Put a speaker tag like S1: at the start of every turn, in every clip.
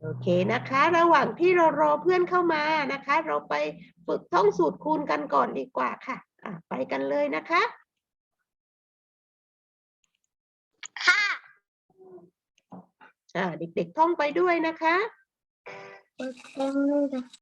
S1: โอเคนะคะ ระหว่างที่เรารอเพื่อนเข้ามานะคะ เราไปฝึกท่องสูตรคูณกันก่อนดีกว่าค่ะอะ ไปกันเลยนะคะ
S2: ค่ะ
S1: อ่าเด็กๆท่องไปด้วยนะคะ
S2: โอ้
S3: โอ้ก็
S2: ห้าสองห้าหกห้าเจะ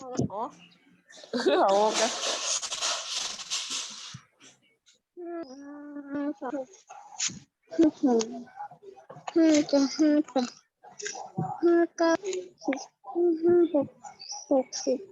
S2: ห้าแปดห้าเก้าสิบห้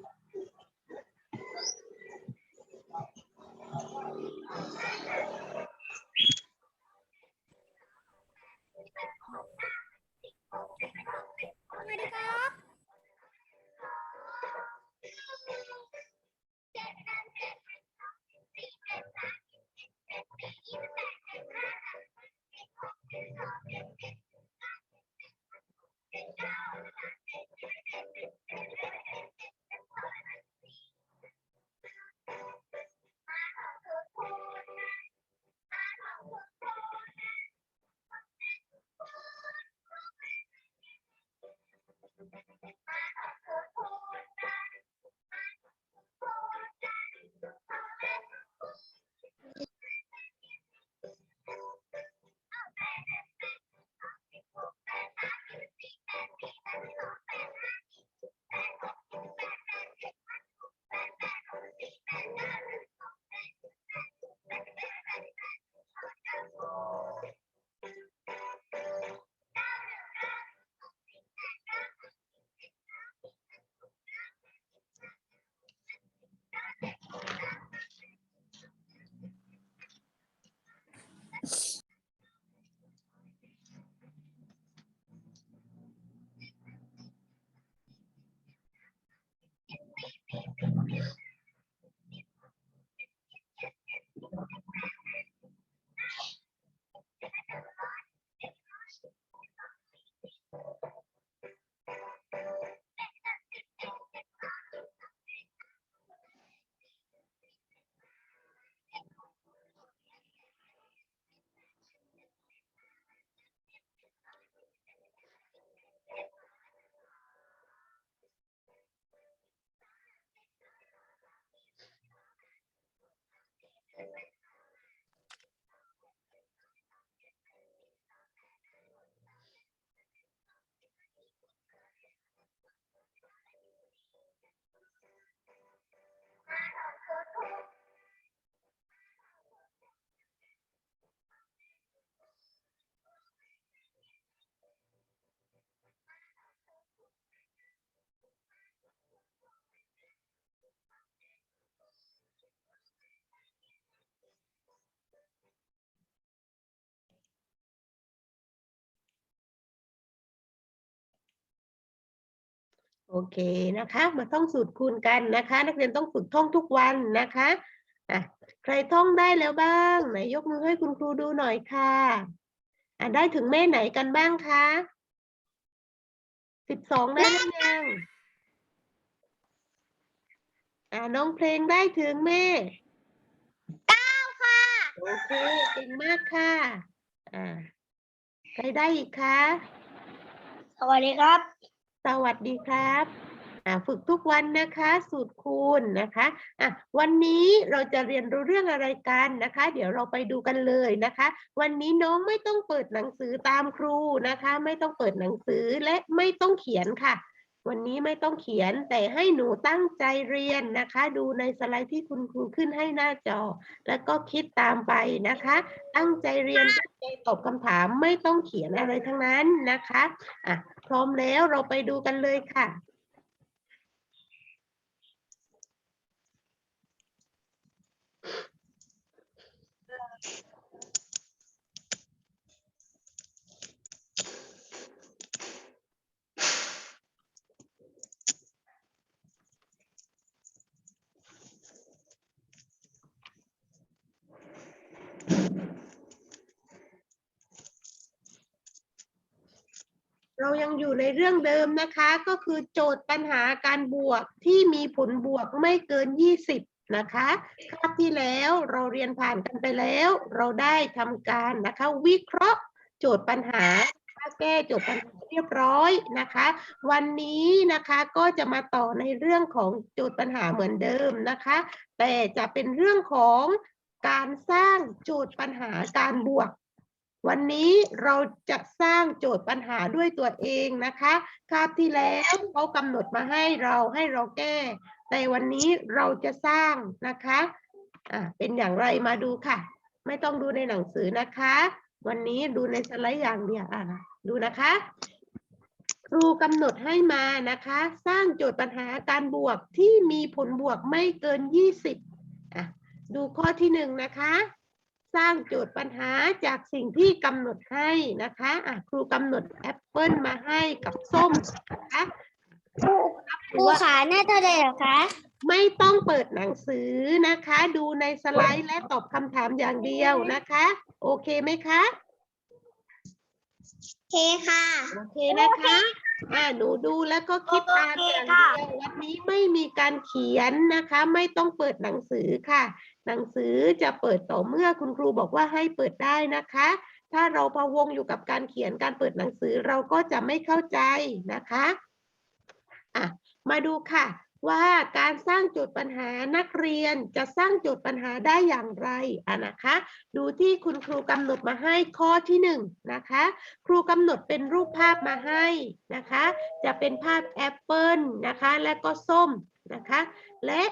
S2: โอเคนะคะ มาท่องสูตรคูณกันนะคะ นักเรียนต้องฝึกท่องทุกวันนะคะอะใครท่องได้แล้วบ้างไหนยกมือให้คุณครูดูหน่อยค่ะอะได้ถึงแม่ไหนกันบ้างคะสิบสองได้หรือยังอะน้องเพลงได้ถึงแม่เก้าค่ะ
S1: โอเคเก่งมากค่ะอ่าใครได้อีกคะ
S2: สวัสดีครับ
S1: สวัสดีครับฝึกทุกวันนะคะ สูตรคูณนะคะอะวันนี้เราจะเรียนรู้เรื่องอะไรกันนะคะ เดี๋ยวเราไปดูกันเลยนะคะ วันนี้น้องไม่ต้องเปิดหนังสือตามครูนะคะ ไม่ต้องเปิดหนังสือและไม่ต้องเขียนค่ะ วันนี้ไม่ต้องเขียนแต่ให้หนูตั้งใจเรียนนะคะ ดูในสไลด์ที่คุณครูขึ้นให้หน้าจอ แล้วก็คิดตามไปนะคะ ตั้งใจเรียนตั้งใจตอบคำถามไม่ต้องเขียนอะไรทั้งนั้นนะคะอะพร้อมแล้วเราไปดูกันเลยค่ะ เรายังอยู่ในเรื่องเดิมนะคะ ก็คือโจทย์ปัญหาการบวกที่มีผลบวกไม่เกิน 20 นะคะคาบที่แล้วเราเรียนผ่านกันไปแล้ว เราได้ทำการนะคะ วิเคราะห์โจทย์ปัญหาแก้โจทย์ปัญหาเรียบร้อยนะคะ วันนี้นะคะก็จะมาต่อในเรื่องของโจทย์ปัญหาเหมือนเดิมนะคะ แต่จะเป็นเรื่องของการสร้างโจทย์ปัญหาการบวก วันนี้เราจะสร้างโจทย์ปัญหาด้วยตัวเองนะคะคาบที่แล้วเขากำหนดมาให้เราให้เราแก้ แต่วันนี้เราจะสร้างนะคะอ่าเป็นอย่างไรมาดูค่ะ ไม่ต้องดูในหนังสือนะคะ วันนี้ดูในสไลด์อย่างเดียวอะนะดูนะคะครูกำหนดให้มานะคะ สร้างโจทย์ปัญหาการบวกที่มีผลบวกไม่เกิน 20อะดูข้อที่หนึ่งนะคะ สร้างโจทย์ปัญหาจากสิ่งที่กำหนดให้นะคะอะครูกำหนดแอปเปิลมาให้กับส้มนะคะ
S2: ครูขาหน้าเท่าไหร่เหรอคะ
S1: ไม่ต้องเปิดหนังสือนะคะ ดูในสไลด์และตอบคำถามอย่างเดียวนะคะ โอเคไหมคะ
S2: เคค่ะ
S1: โอเคนะคะ อ่าหนูดูแล้วก็คิดตามอย่างเดียววันนี้ไม่มีการเขียนนะคะ ไม่ต้องเปิดหนังสือค่ะ หนังสือจะเปิดต่อเมื่อคุณครูบอกว่าให้เปิดได้นะคะ ถ้าเราพะวงอยู่กับการเขียนการเปิดหนังสือเราก็จะไม่เข้าใจนะคะ อะ มาดูค่ะ ว่าการสร้างจทย์ปัญหานักเรียนจะสร้างจทย์ปัญหาได้อย่างไรอะนะคะ ดูที่คุณครูกำหนดมาให้ข้อที่หนึ่งนะคะ ครูกำหนดเป็นรูปภาพมาให้นะคะ จะเป็นภาพแอปเปิลนะคะ และก็ส้มนะคะ และ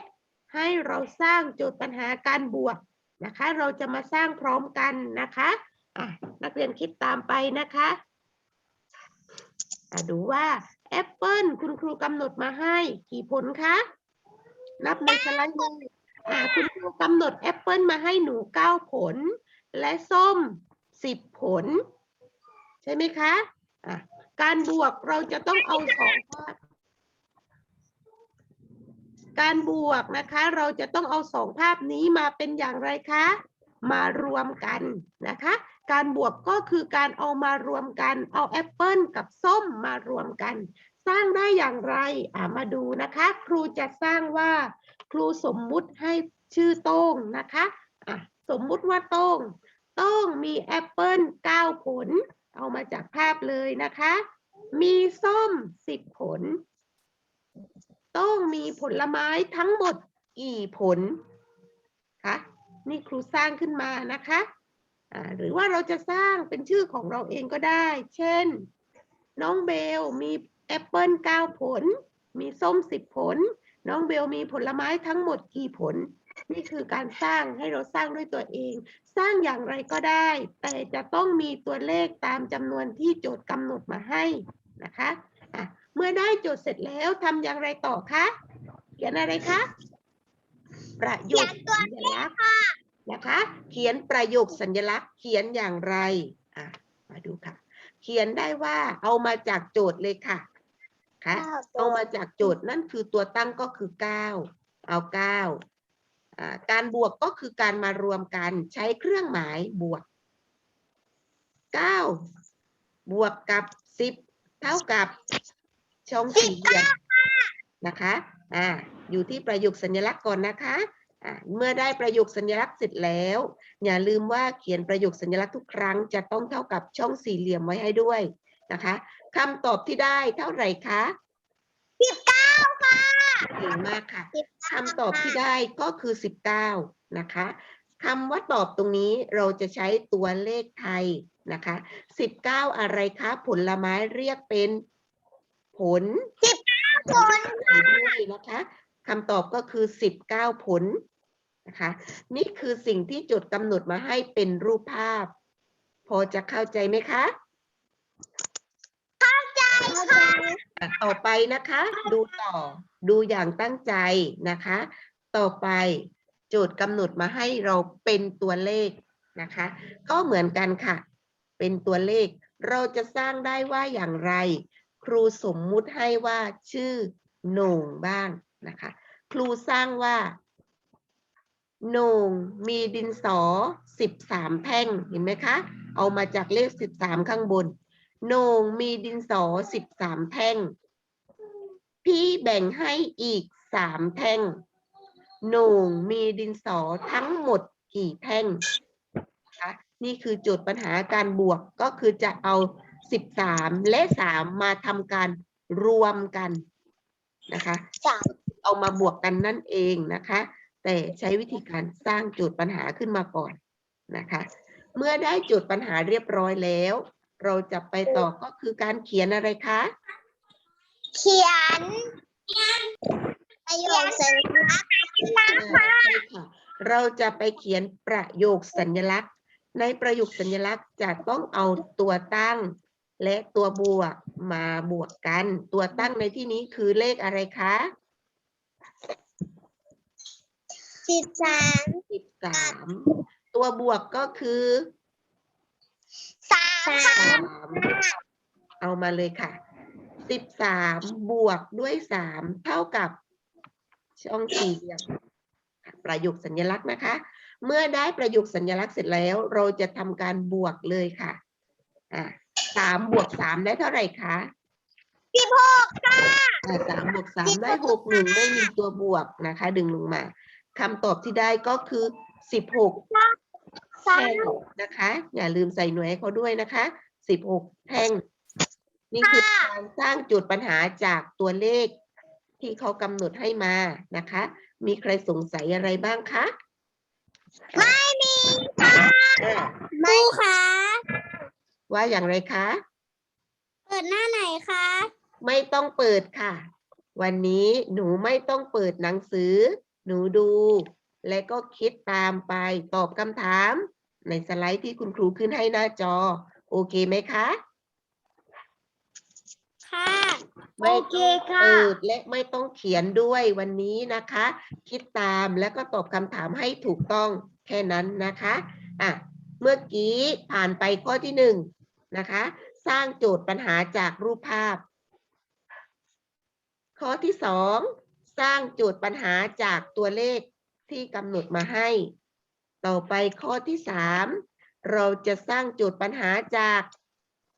S1: ให้เราสร้างจทย์ปัญหาการบวกนะคะ เราจะมาสร้างพร้อมกันนะคะอะนักเรียนคิดตามไปนะคะะดูว่า แอปเปิลคุณครูกำหนดมาให้กี่ผลคะ นับในสไลด์เลยอะคุณครูกำหนดแอปเปิลมาให้หนูเก้าผล และส้มสิบผล ใช่ไหมคะอะการบวกเราจะต้องเอาสองการบวกนะคะ เราจะต้องเอาสองภาพนี้มาเป็นอย่างไรคะ มารวมกันนะคะ การบวกก็คือการเอามารวมกัน เอาแอปเปิลกับส้มมารวมกัน สร้างได้อย่างไรอ่ามาดูนะคะ ครูจะสร้างว่า ครูสมมุติให้ชื่อโต้งนะคะอะสมมุติว่าโต้งโต้งมีแอปเปิล9ผล เอามาจากภาพเลยนะคะ มีส้ม 10 ผล โต้งมีผลไม้ทั้งหมดกี่ผลคะนี่ครูสร้างขึ้นมานะคะ หรือว่าเราจะสร้างเป็นชื่อของเราเองก็ได้ เช่น น้องเบลมีแอปเปิล9ผล มีส้ม10ผล น้องเบลมีผลไม้ทั้งหมดกี่ผล นี่คือการสร้างให้เราสร้างด้วยตัวเอง สร้างอย่างไรก็ได้ แต่จะต้องมีตัวเลขตามจำนวนที่โจทย์กำหนดมาให้นะคะะเมื่อได้โจทย์เสร็จแล้วทำอย่างไรต่อคะ เขียนอะไรคะ ประโยคสัญลักษณ์ นะคะ เขียนประโยคสัญลักษณ์เขียนอย่างไรอะมาดูค่ะ เขียนได้ว่าเอามาจากโจทย์เลยค่ะค่ะเอามาจากโจทย์นั่นคือตัวตั้งก็คือ 9 เอา9อ่าการบวกก็คือการมารวมกันใช้เครื่องหมายบวก 9 บวกกับ 10 เท่ากับช่องสี่เหลี่ยมนะคะ อ่า อยู่ที่ประโยคสัญลักษณ์ก่อนนะคะอ่า เมื่อได้ประโยคสัญลักษณ์เสร็จแล้ว อย่าลืมว่าเขียนประโยคสัญลักษณ์ทุกครั้งจะต้องเท่ากับช่องสี่เหลี่ยมไว้ให้ด้วย
S4: นะคะคำตอบที่ได้เท่าไหร่คะ
S2: สิบเก้าค่ะ
S4: เก่งมากค่ะ
S2: สิบ
S4: คำตอบที่ได้ก็คือ19นะคะคำว่าตอบตรงนี้เราจะใช้ตัวเลขไทยนะคะ19อะไรคะผลไม้เรียกเป็นผล
S2: ผล
S4: ด้วยนะคะคำตอบก็คือ19ผล นะคะนี่คือสิ่งที่โจทย์กำหนดมาให้เป็นรูปภาพ พอจะเข้าใจไหมคะ
S2: เข้าใจค่ะ
S4: อะต่อไปนะคะ ดูต่อดูอย่างตั้งใจนะคะ ต่อไปโจทย์กำหนดมาให้เราเป็นตัวเลขนะคะ ก็เหมือนกันค่ะ เป็นตัวเลข เราจะสร้างได้ว่าอย่างไร ครูสมมุติให้ว่าชื่อโหน่งบ้างนะคะ ครูสร้างว่าโหน่งมีดินสอ13แท่งเห็นไหมคะ เอามาจากเลข13ข้างบนโหน่งมีดินสอ13แท่ง พี่แบ่งให้อีก3แท่งโหน่งมีดินสอทั้งหมดกี่แท่งนะคะนี่คือโจทย์ปัญหาการบวกก็คือจะเอา 13 และ 3 มาทำการรวมกันนะคะ
S2: สาม
S4: เอามาบวกกันนั่นเองนะคะ แต่ใช้วิธีการสร้างโจทย์ปัญหาขึ้นมาก่อนนะคะ เมื่อได้โจทย์ปัญหาเรียบร้อยแล้ว เราจะไปต่อก็คือการเขียนอะไรคะ
S2: เขียนประโยคสัญลักษณ์
S4: อ่าใช่ค่ะเราจะไปเขียนประโยคสัญลักษณ์ ในประโยคสัญลักษณ์จะต้องเอาตัวตั้ง และตัวบวกมาบวกกัน ตัวตั้งในที่นี้คือเลขอะไรคะ
S2: สิบสาม
S4: สิบสามตัวบวกก็คือ
S2: สามค่ะ
S4: สามเอามาเลยค่ะสิบสามบวกด้วยสามเท่ากับช่องสี่เหลี่ยมประโยคสัญลักษณ์นะคะ เมื่อได้ประโยคสัญลักษณ์เสร็จแล้ว เราจะทำการบวกเลยค่ะอะสามบวกสามได้เท่าไหร่คะ
S2: สิบหกค่ะ
S4: อะสามบวกสามได้หกหนึ่งไม่มีตัวบวกนะคะ ดึงลงมา คำตอบที่ได้ก็คือสิบหก
S2: สา
S4: แท่
S2: ม
S4: งนะคะ อย่าลืมใส่หน่วยให้เขาด้วยนะคะสิบหกแท่ง นี่คือการสร้างโจุดปัญหาจากตัวเลขที่เขากำหนดให้มานะคะ มีใครสงสัยอะไรบ้างคะ
S2: ไม่มีค่ะ
S4: อ่า
S2: ไม่ค่ะ
S4: ว่าอย่างไรคะ
S2: เปิดหน้าไหนคะ
S4: ไม่ต้องเปิดค่ะ วันนี้หนูไม่ต้องเปิดหนังสือ หนูดู และก็คิดตามไปตอบคำถาม ในสไลด์ที่คุณครูขึ้นให้หน้าจอ โอเคไหมคะ
S2: ค่ะ
S4: ไม่
S2: โอเค
S4: ต้อง
S2: ค่ะ
S4: เปิดและไม่ต้องเขียนด้วยวันนี้นะคะ คิดตามแล้วก็ตอบคำถามให้ถูกต้องแค่นั้นนะคะอะเมื่อกี้ผ่านไปข้อที่หนึ่งนะคะ สร้างโจทย์ปัญหาจากรูปภาพ ข้อที่สอง สร้างโจทย์ปัญหาจากตัวเลขที่กำหนดมาให้ ต่อไปข้อที่สามเราจะสร้างโจทย์ปัญหาจาก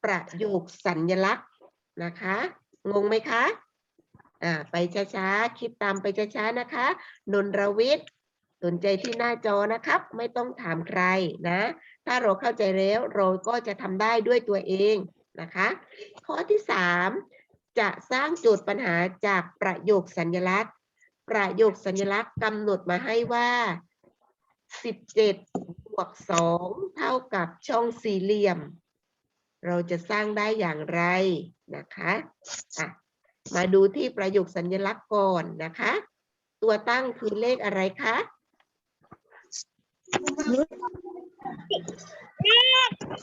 S4: ประโยคสัญลักษณ์นะคะ งงไหมคะอ่าไปช้าๆ คิดตามไปช้าๆ นะคะ นนรวิทย์สนใจที่หน้าจอนะครับ ไม่ต้องถามใครนะ ถ้าเราเข้าใจแล้วเราก็จะทำได้ด้วยตัวเองนะคะ ข้อที่สาม จะสร้างโจทย์ปัญหาจากประโยคสัญลักษณ์ ประโยคสัญลักษณ์กำหนดมาให้ว่าสิบวกสองเท่ากับช่องสี่เหลี่ยม เราจะสร้างได้อย่างไรนะคะอะมาดูที่ประโยคสัญลักษณ์ก่อนนะคะ ตัวตั้งคือเลขอะไรคะ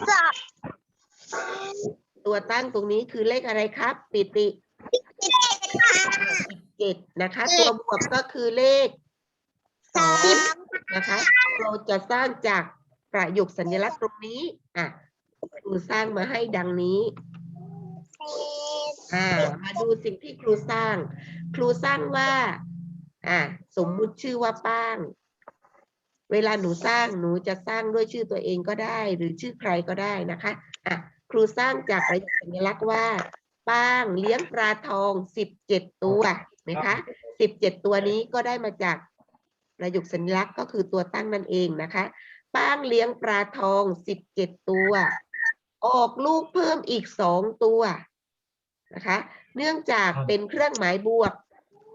S2: สอบ
S4: ตัวตั้งตรงนี้คือเลขอะไรครับ ปิติเจ็ดนะคะ ตัวบวกก็คือเลขส
S2: ส
S4: อ
S2: องง
S4: นะคะ เราจะสร้างจากประโยคสัญลักษณ์ตรงนี้อะครูสร้างมาให้ดังนี้อ่ามาดูสิ่งที่ครูสร้าง ครูสร้างว่า อ่า สมมุติชื่อว่าป้าง เวลาหนูสร้างหนูจะสร้างด้วยชื่อตัวเองก็ได้ หรือชื่อใครก็ได้นะคะอะ ครูสร้างจากประโยคสัญลักษณ์ว่า ป้างเลี้ยงปลาทองสิบเจ็ดตัวเห็นไหมคะสิบเจ็ดตัวนี้ก็ได้มาจากประโยคสัญลักษณ์ก็คือตัวตั้งนั่นเองนะคะ ป้างเลี้ยงปลาทองสิบเจ็ดตัว ออกลูกเพิ่มอีกสองตัวนะคะ เนื่องจากเป็นเครื่องหมายบวก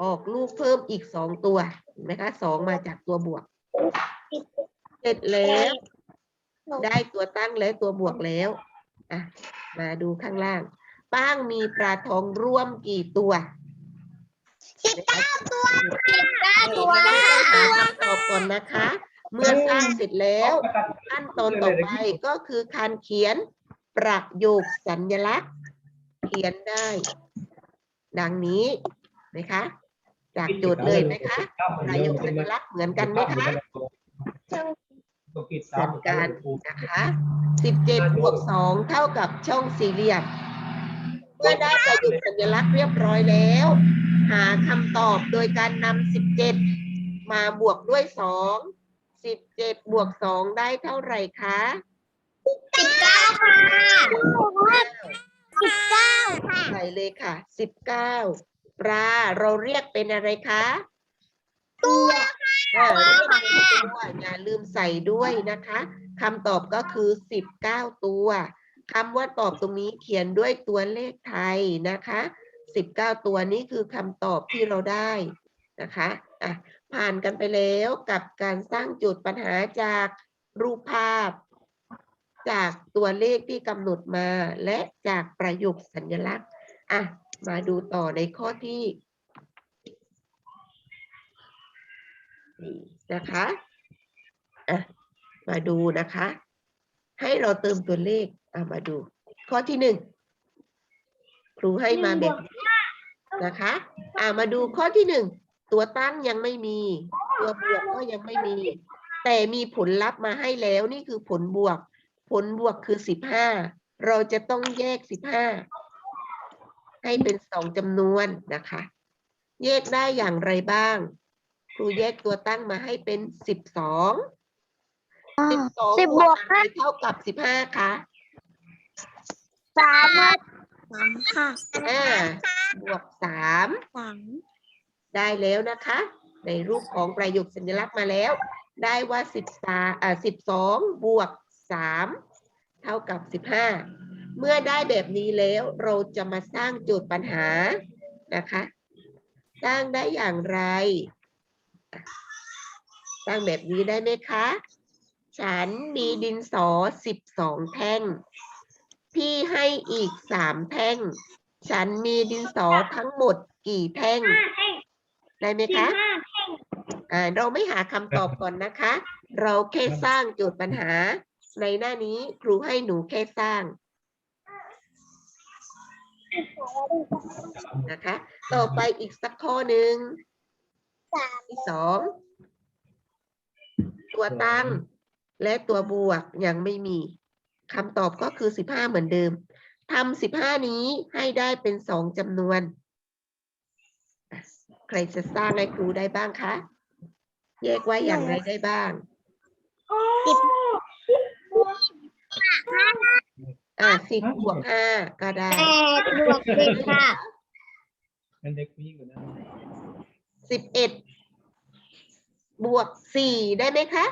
S4: ออกลูกเพิ่มอีกสองตัวเห็นไหมคะสองมาจากตัวบวก เสร็จแล้ว ได้ตัวตั้งและตัวบวกแล้ว อะมาดูข้างล่าง ป้างมีปลาทองร่วมกี่ตัว
S2: สิบเก้าตัวสิบเก้าตัว
S4: หาคำตอบก่อนนะคะ เมื่อสร้างเสร็จแล้วขั้นตอนต่อไปก็คือการเขียนประโยคสัญลักษณ์ เขียนได้ ดังนี้นะคะ จากโจทย์เลยไหมคะประโยคสัญลักษณ์เหมือนกันไหมคะ เหมือนกันนะคะสิบเจ็ดบวกสองเท่ากับช่องสี่เหลี่ยมเมื่อได้ประโยคสัญลักษณ์เรียบร้อยแล้ว หาคำตอบโดยการนำสิบเจ็ดมาบวกด้วยสองสิบเจ็ดบวกสองได้เท่าไหร่คะ
S2: สิบเก้าค่ะสิบเก้าค่ะ
S4: ใส่เลยค่ะสิบเก้าปลาเราเรียกเป็นอะไรคะ
S2: ตัว
S4: อ่าเรียกเป็นตัวอย่าลืมใส่ด้วยนะคะคำตอบก็คือสิบเก้าตัวคำว่าตอบตรงนี้เขียนด้วยตัวเลขไทยนะคะสิบเก้าตัวนี้คือคำตอบที่เราได้นะคะอะผ่านกันไปแล้วกับการสร้างโจุดปัญหาจากรูปภาพ จากตัวเลขที่กำหนดมาและจากประโยคสัญลักษณ์อะมาดูต่อในข้อที่ นี่นะคะอะมาดูนะคะ ให้เราเติมตัวเลขอะมาดู ข้อที่หนึ่งครูให้มาแบบนี้นะคะ อะมาดูข้อที่หนึ่งตัวตั้งยังไม่มี ตัวบวกก็ยังไม่มี แต่มีผลลัพธ์มาให้แล้วนี่คือผลบวก ผลบวกคือสิบห้าเราจะต้องแยกสิบห้าให้เป็นสองจำนวนนะคะ แยกได้อย่างไรบ้าง ครูแยกตัวตั้งมาให้เป็นสิบสองสิบสอง
S2: สิบบวก
S4: อะไรเท่ากับสิบห้าคะ
S2: สามสามค่ะ
S4: อ่าบวกสาม
S2: สาม
S4: ได้แล้วนะคะ ในรูปของประโยคสัญลักษณ์มาแล้ว ได้ว่าสิบสาอ่าสิบสองบวกสามเท่ากับสิบห้าเมื่อได้แบบนี้แล้วเราจะมาสร้างโจทย์ปัญหานะคะ สร้างได้อย่างไร อะสร้างแบบนี้ได้ไหมคะ ฉันมีดินสอสิบสองแท่ง พี่ให้อีกสามแท่ง ฉันมีดินสอทั้งหมดกี่แท่งได้ไหมคะอ่าเราไม่หาคำตอบก่อนนะคะ เราแค่สร้างโจทย์ปัญหา ในหน้านี้ครูให้หนูแค่สร้างนะคะ ต่อไปอีกสักข้อหนึ่ง
S2: สาม
S4: ที่สอง ตัวตั้งและตัวบวกยังไม่มีคำตอบก็คือสิบห้าเหมือนเดิมทำสิบห้านี้ให้ได้เป็นสองจำนวนอะใครจะสร้างให้ครูได้บ้างคะ แยกไว้อย่างไรได้บ้าง
S2: สิบ
S4: อ่าสิบบวกห้าก็ได้
S2: แปดบวกสิบค่ะ
S5: เป็นเด็กผู้หญิงอยู่นะ
S4: สิบเอ็ดบวกสี่ได้ไหมคะ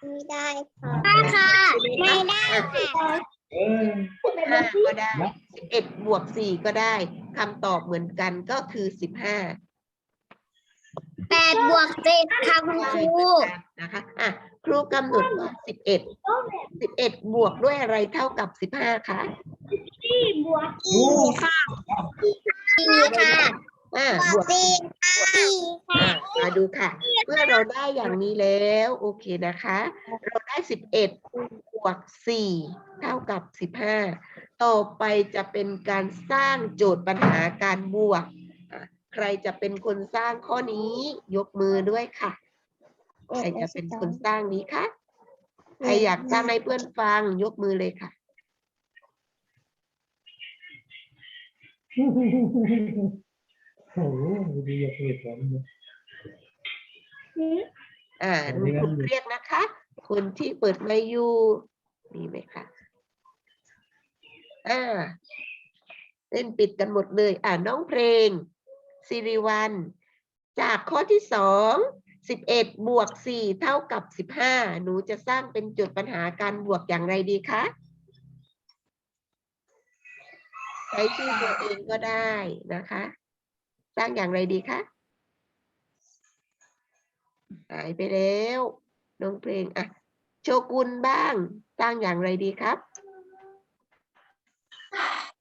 S2: ไม่ได้ค่ะได้ค่ะ ไม่ได้ค่ะ
S5: เออ
S4: ห้าก็ได้สิบเอ็ดบวกสี่ก็ได้คำตอบเหมือนกันก็คือสิบห้า
S2: แปดบวกเจ็ดค่ะคุณครู
S4: นะคะอะครูกำหนดว่าสิบเอ็ดสิบเอ็ดบวกด้วยอะไรเท่ากับสิบห้าคะ
S2: สี่ค่ะสี่ค่ะ
S4: อ่า
S2: บบว
S4: ว
S2: ก
S4: ก
S2: สี่สี่ค่ะ
S4: อะมาดูค่ะ เมื่อเราได้อย่างนี้แล้ว โอเคนะคะ เราได้สิบเอ็ดบวกสี่เท่ากับสิบห้าต่อไปจะเป็นการสร้างโจทย์ปัญหาการบวกอะใครจะเป็นคนสร้างข้อนี้ยกมือด้วยค่ะ ใครจะเป็นคนสร้างนี้คะใครอยากสร้างให้เพื่อนฟังยกมือเลยค่ะ
S5: โอ้โหดีอยากเห็นผม
S4: อ่า
S5: อัน
S4: ดู
S5: นี้ก็
S4: คุณ
S5: มี
S4: เรียกนะคะ คนที่เปิดไมค์อยู่มีไหมคะอ่าเล่นปิดกันหมดเลย อ่าน้องเพลงสิริวัลจากข้อที่สอง
S1: สิบเอ็ดบวกสี่เท่ากับสิบห้าหนูจะสร้างเป็นจุดปัญหาการบวกอย่างไรดีคะใช้ชื่อตัวเองก็ได้นะคะ สร้างอย่างไรดีคะหายไปแล้วน้องเพลงอะโชกุนบ้าง สร้างอย่างไรดีครับ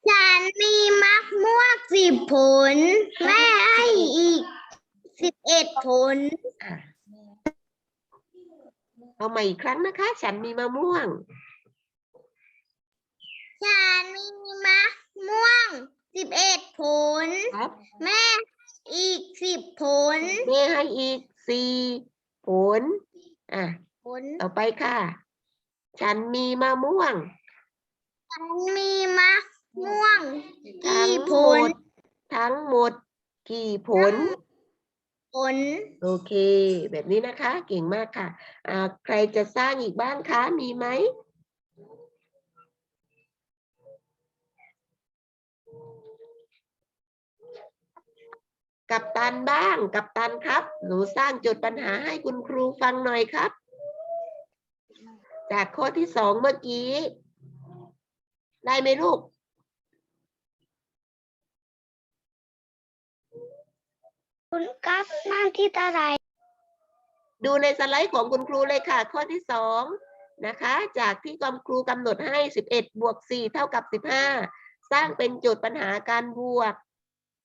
S2: ฉันมีมะม่วงสิบผล แม่ให้อีกสิบเอ็ดผล
S1: อะเอาใหม่อีกครั้งนะคะ ฉันมีมะม่วง
S2: ฉันมีมะม่วง สิบเอ็ดผล
S1: ครับ
S2: แม่ให้อีกสิบผล
S1: แม่ให้อีกสี่ผล อะ
S2: ผล
S1: ต่อไปค่ะ ฉันมีมะม่วง
S2: ฉันมีมะม่วง
S1: ทั้
S2: กี่
S1: ง
S2: ผ
S1: หม
S2: ล
S1: ดทั้งหมด กี่ผล
S2: ผล
S1: โอเค แบบนี้นะคะ เก่งมากค่ะ อ่า ใครจะสร้างอีกบ้างคะ มีไหม กับตันบ้าง กับตันครับ หนูสร้างโจทย์ปัญหาให้คุณครูฟังหน่อยครับ จากข้อที่สองเมื่อกี้ ได้ไหมลูก
S2: คุณกัฟนั่งที่ตาไร
S1: ดูในสไลด์ของคุณครูเลยค่ะ ข้อที่สองนะคะ จากที่กครูกำหนดให้สิบเอ็ดบวกสี่เท่ากับสิบห้าสร้างเป็นโจทย์ปัญหาการบวก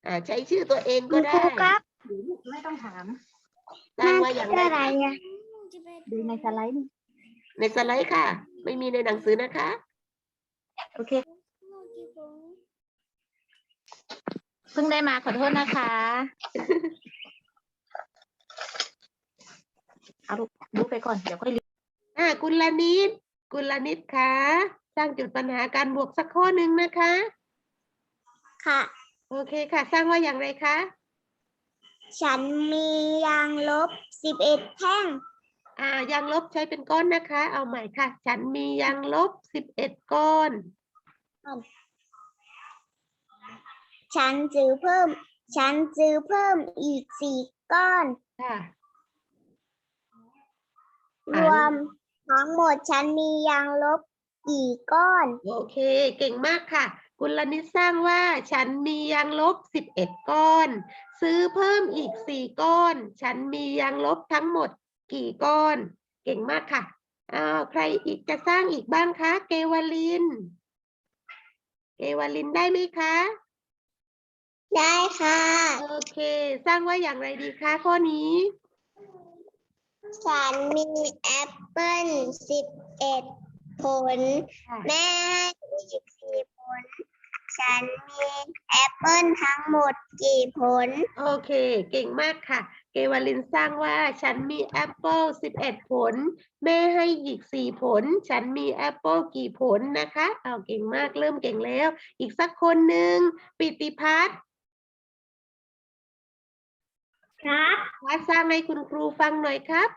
S1: อ่าใช้ชื่อตัวเองก็ได้
S6: ไม่ต้องถาม
S1: สร้างว่าอย่างไร
S2: อะไร
S1: คะ
S2: อะ
S6: ดูในสไลด์นี่
S1: ในสไลด์ค่ะ ไม่มีในหนังสือนะคะ
S6: โอเคเพิ่งได้มาขอโทษนะคะเอาลูกดูไปก่อน เดี๋ยวค่อยรีบ
S1: อ่ากุลนิดกุลนิดคะสร้างโจุดปัญหาการบวกสักข้อหนึ่งนะคะ
S2: ค่ะ
S1: โอเคค่ะ สร้างว่าอย่างไรคะ
S2: ฉันมียางลบสิบเอ็ดแท่ง
S1: อ่ายางลบใช้เป็นก้อนนะคะ เอาใหม่ค่ะ ฉันมียางลบสิบเอ็ดก้อน
S2: ฉันซื้อเพิ่ม ฉันซื้อเพิ่มอีกสี่ก้อน
S1: ค่ะ
S2: รวมทั้งหมดฉันมียางลบกี่ก้อน
S1: โอเค เก่งมากค่ะ กุลนิดสร้างว่า ฉันมียางลบสิบเอ็ดก้อน ซื้อเพิ่มอีกสี่ก้อน ฉันมียางลบทั้งหมดกี่ก้อน เก่งมากค่ะอ้าวใครอีกจะสร้างอีกบ้างคะ เกวลิน เกวลินได้ไหมคะ
S2: ได้ค่ะ
S1: โอเค สร้างว่าอย่างไรดีคะข้อนี้
S2: ฉันมีแอปเปิ้ลสิบเอ็ดผล
S1: ค่ะ
S2: แม่ให้อีกสี่ผล ฉันมีแอปเปิ้ลทั้งหมดกี่ผล
S1: โอเค เก่งมากค่ะ เกวลินสร้างว่า ฉันมีแอปเปิลสิบเอ็ดผล แม่ให้อีกสี่ผล ฉันมีแอปเปิลกี่ผลนะคะ เอาเก่งมากเริ่มเก่งแล้ว อีกสักคนหนึ่งปิติพัฒน์
S2: ครับ
S1: พัฒน์สร้างให้คุณครูฟังหน่อยครับ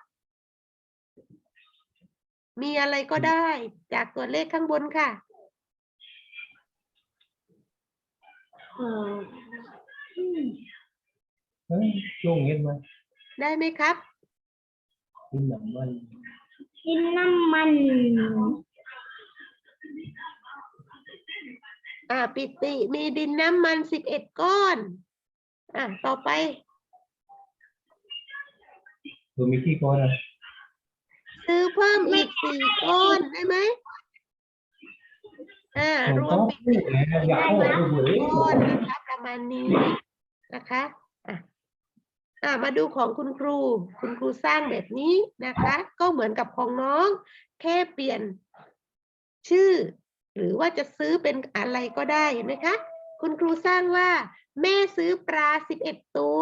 S1: มีอะไรก็ได้ จากตัวเลขข้างบนค่ะ
S5: เฮ้ย ช่วงเห็นไหม
S1: ได้ไหมครับ
S5: กินหนังมัน
S2: กินน้ำมัน
S1: อ่าปิติมีดินน้ำมันสิบเอ็ดก้อน อ่าต่อไป
S5: เธอมีที่ก้อนอะ
S1: ซื้อเพิ่มอีกสี่ก้อนได้ไหม อ่ารวมปิด
S5: พูดแล้วอยากพูดพูดเลย
S1: ก้อนนะคะประมาณนี้นะคะอะอ่ามาดูของคุณครู คุณครูสร้างแบบนี้นะคะ ก็เหมือนกับของน้อง แค่เปลี่ยนชื่อ หรือว่าจะซื้อเป็นอะไรก็ได้เห็นไหมคะ คุณครูสร้างว่า แม่ซื้อปลาสิบเอ็ดตัว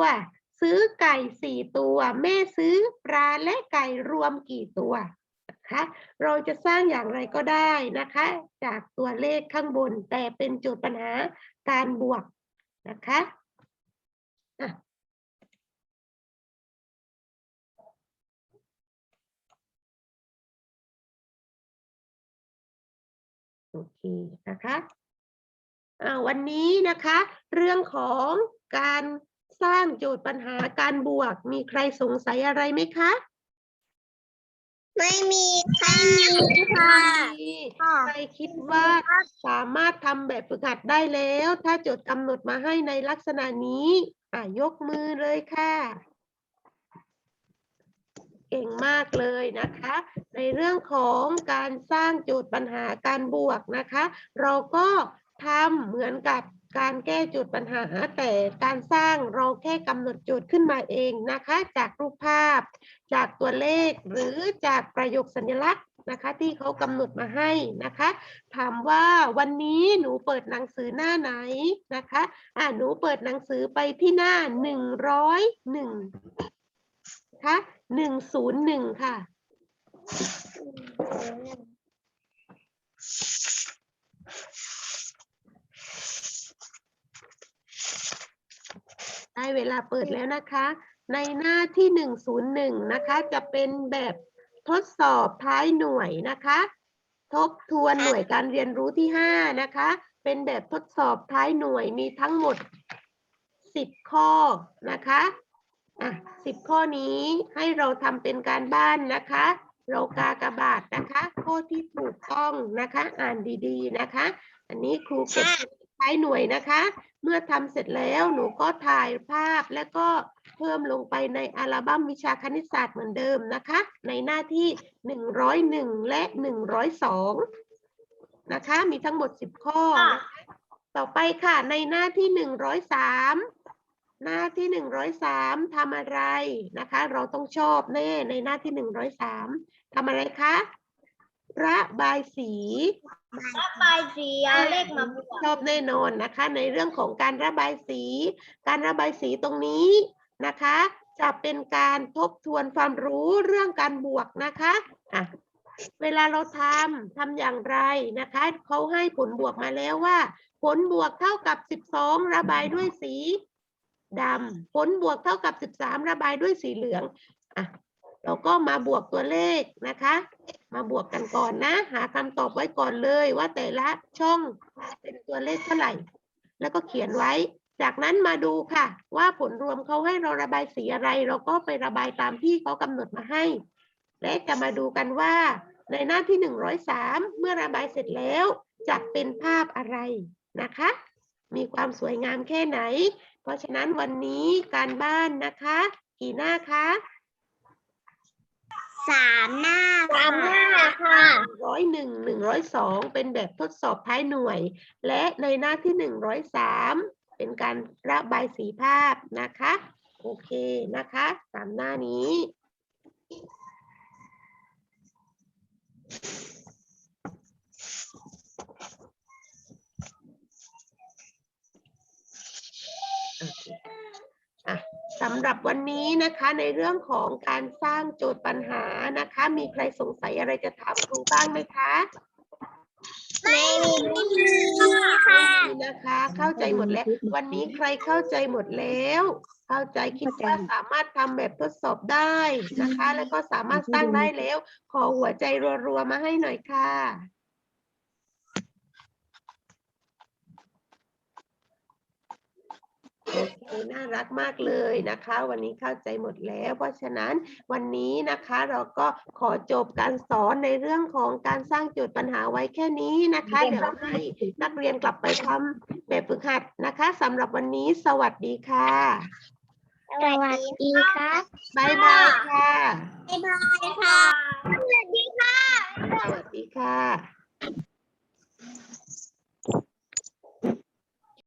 S1: ซื้อไก่สี่ตัว แม่ซื้อปลาและไก่รวมกี่ตัว นะคะ เราจะสร้างอย่างไรก็ได้นะคะ จากตัวเลขข้างบนแต่เป็นโจทย์ปัญหาการบวกนะคะะโอเคนะคะอ่าวันนี้นะคะ เรื่องของการสร้างโจทย์ปัญหาการบวกมีใครสงสัยอะไรไหมคะ
S2: ไม่มีค่ะค่ะ
S1: มีใครคิดว่าสามารถทำแบบฝึกหัดได้แล้ว ถ้าโจทย์กำหนดมาให้ในลักษณะนี้อะยกมือเลยค่ะ เก่งมากเลยนะคะ ในเรื่องของการสร้างโจทย์ปัญหาการบวกนะคะ เราก็ทำเหมือนกับ การแก้จทย์ปัญหา แต่การสร้างเราแค่กำหนดจทย์ขึ้นมาเองนะคะ จากรูปภาพ จากตัวเลขหรือจากประโยคสัญลักษณ์นะคะ ที่เขากำหนดมาให้นะคะ ถามว่าวันนี้หนูเปิดหนังสือหน้าไหนนะคะอ่าหนูเปิดหนังสือไปที่หน้าหนึ่งร้อยหนึ่งคะหนึ่งศูนย์หนึ่งค่ะ ได้เวลาเปิดแล้วนะคะ ในหน้าที่ 101 นะคะ จะเป็นแบบทดสอบท้ายหน่วยนะคะ ทบทวนหน่วยการเรียนรู้ที่ 5 นะคะ เป็นแบบทดสอบท้ายหน่วยมีทั้งหมด 10 ข้อนะคะอะ10 ข้อนี้ให้เราทำเป็นการบ้านนะคะ เรากากบาทนะคะ ข้อที่ถูกต้องนะคะ อ่านดีๆนะคะ อันนี้ครูเก็บท้ายหน่วยนะคะ เมื่อทำเสร็จแล้วหนูก็ถ่ายภาพแล้วก็เพิ่มลงไปในอัลบั้มวิชาคณิตศาสตร์เหมือนเดิมนะคะ ในหน้าที่ 101 และ 102 นะคะ มีทั้งหมด 10 ข้อนะคะต่อไปค่ะในหน้าที่ 103 หน้าที่ 103ทำอะไรนะคะ เราต้องชอบแน่ในหน้าที่ 103ทำอะไรคะ ระบายสี
S2: ระบายสีเอาเลขมาบวก
S1: ชอบแน่นอนนะคะ ในเรื่องของการระบายสี การระบายสีตรงนี้นะคะ จะเป็นการทบทวนความรู้เรื่องการบวกนะคะอะเวลาเราทำทำอย่างไรนะคะเขาให้ผลบวกมาแล้วว่า ผลบวกเท่ากับ 12 ระบายด้วยสีดำผลบวกเท่ากับ 13 ระบายด้วยสีเหลืองอะ เราก็มาบวกตัวเลขนะคะ มาบวกกันก่อนนะ หาคำตอบไว้ก่อนเลยว่าแต่ละช่องเป็นตัวเลขเท่าไหร่ แล้วก็เขียนไว้ จากนั้นมาดูค่ะ ว่าผลรวมเขาให้เราระบายสีอะไร เราก็ไประบายตามที่เขากำหนดมาให้ และจะมาดูกันว่า ในหน้าที่ 103 เมื่อระบายเสร็จแล้วจะเป็นภาพอะไรนะคะ มีความสวยงามแค่ไหน เพราะฉะนั้นวันนี้การบ้านนะคะ กี่หน้าคะ
S2: สามหน้าสามหน้าค่ะ
S1: ร้อยหนึ่งหนึ่งร้อยสองเป็นแบบทดสอบท้ายหน่วย และในหน้าที่หนึ่งร้อยสามเป็นการระบายสีภาพนะคะ โอเคนะคะตามหน้านี้โอเคอะ สำหรับวันนี้นะคะในเรื่องของการสร้างโจทย์ปัญหานะคะ มีใครสงสัยอะไรจะถามครูบ้างไหมคะ
S2: ไม่มีค่ะ
S1: นี่นะคะ เข้าใจหมดแล้ว วันนี้ใครเข้าใจหมดแล้ว เข้าใจคิดว่าสามารถทำแบบทดสอบได้นะคะ แล้วก็สามารถสร้างได้แล้ว ขอหัวใจรัวๆมาให้หน่อยค่ะ โอเคน่ารักมากเลยนะคะ วันนี้เข้าใจหมดแล้ว เพราะฉะนั้นวันนี้นะคะเราก็ขอจบการสอนในเรื่องของการสร้างโจทย์ปัญหาไว้แค่นี้นะคะ เดี๋ยวให้นักเรียนกลับไปทำแบบฝึกหัดนะคะสำหรับวันนี้สวัสดีค่ะ
S2: สวัสดีครับ
S1: บ๊ายบายค่ะ
S2: บ๊ายบายค่ะ สวัสดีค่ะ
S1: สวัสดีค่ะ